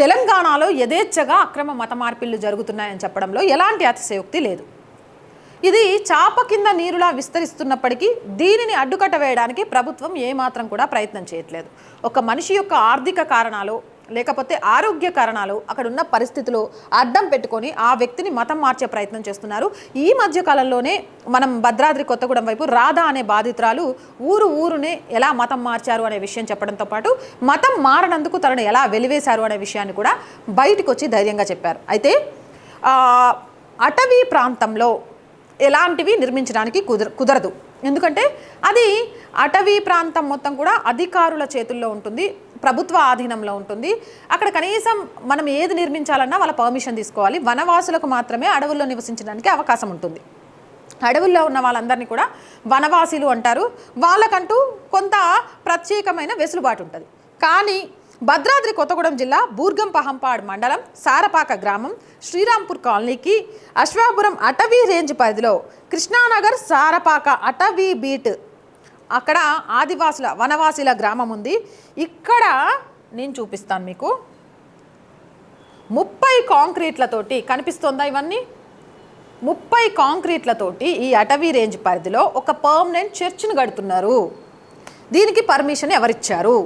తెలంగాణలో యథేచ్ఛగా అక్రమ మత మార్పిళ్ళు జరుగుతున్నాయని చెప్పడంలో ఎలాంటి అతిశయోక్తి లేదు. ఇది చాప కింద నీరులా విస్తరిస్తున్నప్పటికీ దీనిని అడ్డుకట్ట వేయడానికి ప్రభుత్వం ఏమాత్రం కూడా ప్రయత్నం చేయట్లేదు. ఒక మనిషి యొక్క ఆర్థిక కారణాలు లేకపోతే ఆరోగ్య కారణాలు అక్కడ ఉన్న పరిస్థితులు అడ్డం పెట్టుకొని ఆ వ్యక్తిని మతం మార్చే ప్రయత్నం చేస్తున్నారు. ఈ మధ్య కాలంలోనే మనం భద్రాద్రి కొత్తగూడెం వైపు రాధా అనే బాధితురాలు ఊరు ఊరునే ఎలా మతం మార్చారు అనే విషయం చెప్పడంతో పాటు మతం మారనందుకు తనను ఎలా వెలివేశారు అనే విషయాన్ని కూడా బయటకు వచ్చి ధైర్యంగా చెప్పారు. అయితే అటవీ ప్రాంతంలో ఎలాంటివి నిర్మించడానికి కుదర కుదరదు. ఎందుకంటే అది అటవీ ప్రాంతం మొత్తం కూడా అధికారుల చేతుల్లో ఉంటుంది ప్రభుత్వ ఆధీనంలో ఉంటుంది. అక్కడ కనీసం మనం ఏది నిర్మించాలన్నా వాళ్ళ పర్మిషన్ తీసుకోవాలి. వనవాసులకు మాత్రమే అడవుల్లో నివసించడానికి అవకాశం ఉంటుంది. అడవుల్లో ఉన్న వాళ్ళందరినీ కూడా వనవాసీలు అంటారు. వాళ్ళకంటూ కొంత ప్రత్యేకమైన వెసులుబాటు ఉంటుంది. కానీ భద్రాద్రి కొత్తగూడెం జిల్లా బూర్గం పహంపాడ్ మండలం సారపాక గ్రామం శ్రీరాంపూర్ కాలనీకి అశ్వాపురం అటవీ రేంజ్ పరిధిలో కృష్ణానగర్ సారపాక అటవీ బీట్. అక్కడ ఆదివాసుల వనవాసీల గ్రామం ఉంది. ఇక్కడ నేను చూపిస్తాను మీకు. ముప్పై కాంక్రీట్లతోటి కనిపిస్తుందా ఇవన్నీ? ముప్పై కాంక్రీట్లతోటి ఈ అటవీ రేంజ్ పరిధిలో ఒక పర్మనెంట్ చర్చ్ను కడుతున్నారు. దీనికి పర్మిషన్ ఎవరిచ్చారు?